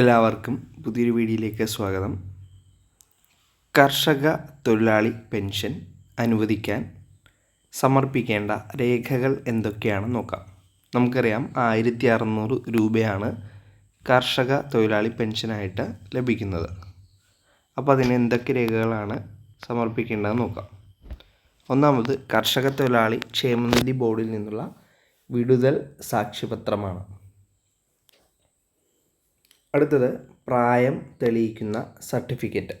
എല്ലാവർക്കും പുതിയൊരു വീഡിയോയിലേക്ക് സ്വാഗതം. കർഷക തൊഴിലാളി പെൻഷൻ അനുവദിക്കാൻ സമർപ്പിക്കേണ്ട രേഖകൾ എന്തൊക്കെയാണെന്ന് നോക്കാം. നമുക്കറിയാം ആയിരത്തി അറുന്നൂറ് രൂപയാണ് കർഷക തൊഴിലാളി പെൻഷനായിട്ട് ലഭിക്കുന്നത്. അപ്പോൾ അതിന് എന്തൊക്കെ രേഖകളാണ് സമർപ്പിക്കേണ്ടതെന്ന് നോക്കാം. ഒന്നാമത് കർഷക തൊഴിലാളി ക്ഷേമനിധി ബോർഡിൽ നിന്നുള്ള വിടുതൽ സാക്ഷ്യപത്രമാണ്. അടുത്തത് പ്രായം തെളിയിക്കുന്ന സർട്ടിഫിക്കറ്റ്.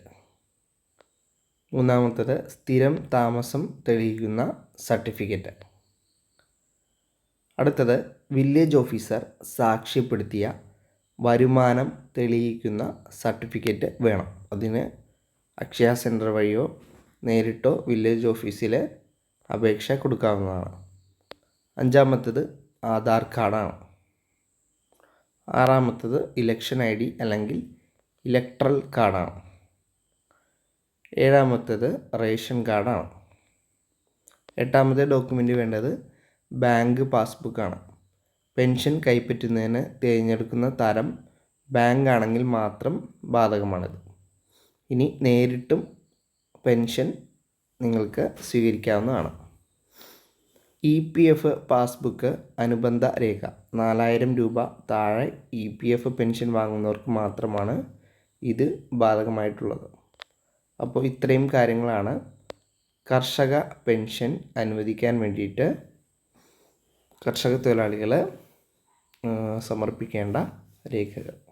മൂന്നാമത്തത് സ്ഥിരം താമസം തെളിയിക്കുന്ന സർട്ടിഫിക്കറ്റ്. അടുത്തത് വില്ലേജ് ഓഫീസർ സാക്ഷ്യപ്പെടുത്തിയ വരുമാനം തെളിയിക്കുന്ന സർട്ടിഫിക്കറ്റ് വേണം. അതിന് അക്ഷയ സെന്റർ വഴിയോ നേരിട്ടോ വില്ലേജ് ഓഫീസിൽ അപേക്ഷ കൊടുക്കാവുന്നതാണ്. അഞ്ചാമത്തത് ആധാർ കാർഡാണ്. ആറാമത്തത് ഇലക്ഷൻ ഐ ഡി അല്ലെങ്കിൽ ഇലക്ട്രൽ കാർഡാണ് ഏഴാമത്തത് റേഷൻ കാർഡാണ് എട്ടാമത്തെ ഡോക്യുമെന്റ് വേണ്ടത് ബാങ്ക് പാസ്ബുക്കാണ് പെൻഷൻ കൈപ്പറ്റുന്നതിന് തിരഞ്ഞെടുക്കുന്ന തരം ബാങ്ക് ആണെങ്കിൽ മാത്രം ബാധകമാണിത്. ഇനി നേരിട്ടും പെൻഷൻ നിങ്ങൾക്ക് സ്വീകരിക്കാവുന്നതാണ്. ഇ പി എഫ് പാസ്ബുക്ക് അനുബന്ധ രേഖ. നാലായിരം രൂപ താഴെ ഇ പി എഫ് പെൻഷൻ വാങ്ങുന്നവർക്ക് മാത്രമാണ് ഇത് ബാധകമായിട്ടുള്ളത്. അപ്പോൾ ഇത്രയും കാര്യങ്ങളാണ്. കർഷക പെൻഷൻ അനുവദിക്കാൻ വേണ്ടിയിട്ട് കർഷക തൊഴിലാളികൾ സമർപ്പിക്കേണ്ട രേഖകൾ.